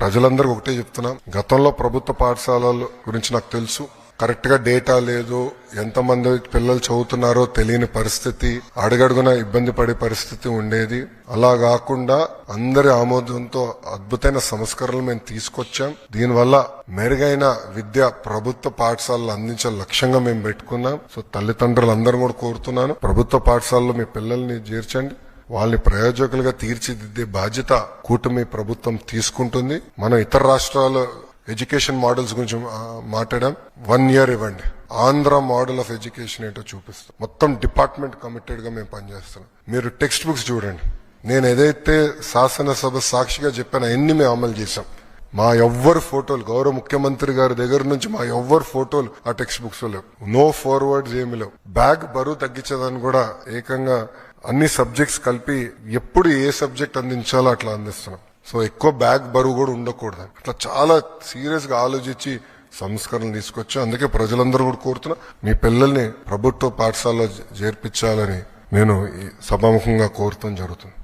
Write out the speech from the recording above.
ప్రజలందరికీ ఒకటే చెప్తున్నా. గతంలో ప్రభుత్వ పాఠశాలల గురించి నాకు తెలుసు. కరెక్ట్గా డేటా లేదు. ఎంతమంది పిల్లలు చదువుతున్నారో తెలియని పరిస్థితి అడుగడుగున ఇబ్బంది పడే పరిస్థితి ఉండేది. అలా కాకుండా అందరి ఆమోదంతో అద్భుతమైన సంస్కరణలు మేము తీసుకొచ్చాం. దీనివల్ల మెరుగైన విద్య ప్రభుత్వ పాఠశాలలు అందించే లక్ష్యంగా మేము పెట్టుకున్నాం. సో తల్లిదండ్రులు అందరూ కూడా కోరుతున్నాను ప్రభుత్వ పాఠశాలలో మీ పిల్లల్ని చేర్చండి. వాళ్ళని ప్రయోజకులుగా తీర్చిదిద్దే బాధ్యత కూటమి ప్రభుత్వం తీసుకుంటుంది. మనం ఇతర రాష్ట్రాల ఎడ్యుకేషన్ మోడల్స్ గురించి మాట్లాడాం. వన్ ఇయర్ ఇవ్వండి. ఆంధ్ర మోడల్ ఆఫ్ ఎడ్యుకేషన్ ఏంటో చూపిస్తాం. మొత్తం డిపార్ట్మెంట్ కమిటెడ్గా మేము పనిచేస్తున్నాం. మీరు టెక్స్ట్ బుక్స్ చూడండి. నేను ఏదైతే శాసనసభ సాక్షిగా చెప్పానో అన్ని మేము అమలు చేశాం. మా ఎవ్వరు ఫోటోలు గౌరవ ముఖ్యమంత్రి గారి దగ్గర నుంచి మా ఎవ్వరు ఫోటోలు ఆ టెక్స్ట్ బుక్స్ లేవు. నో ఫార్వర్డ్స్ ఏమి లేవు. బ్యాగ్ బరువు తగ్గించేదాన్ని కూడా ఏకంగా అన్ని సబ్జెక్ట్స్ కలిపి ఎప్పుడు ఏ సబ్జెక్ట్ అందించాలో అట్లా అందిస్తున్నాం. సో ఎక్కువ బ్యాగ్ బరువు కూడా ఉండకూడదు. అట్లా చాలా సీరియస్గా ఆలోచించి సంస్కరణలు తీసుకొచ్చి అందుకే ప్రజలందరూ కూడా కోరుతున్నా మీ పిల్లల్ని ప్రభుత్వ పాఠశాలలో చేర్పించాలని నేను ఈ సభాముఖంగా కోరుతాం జరుగుతుంది.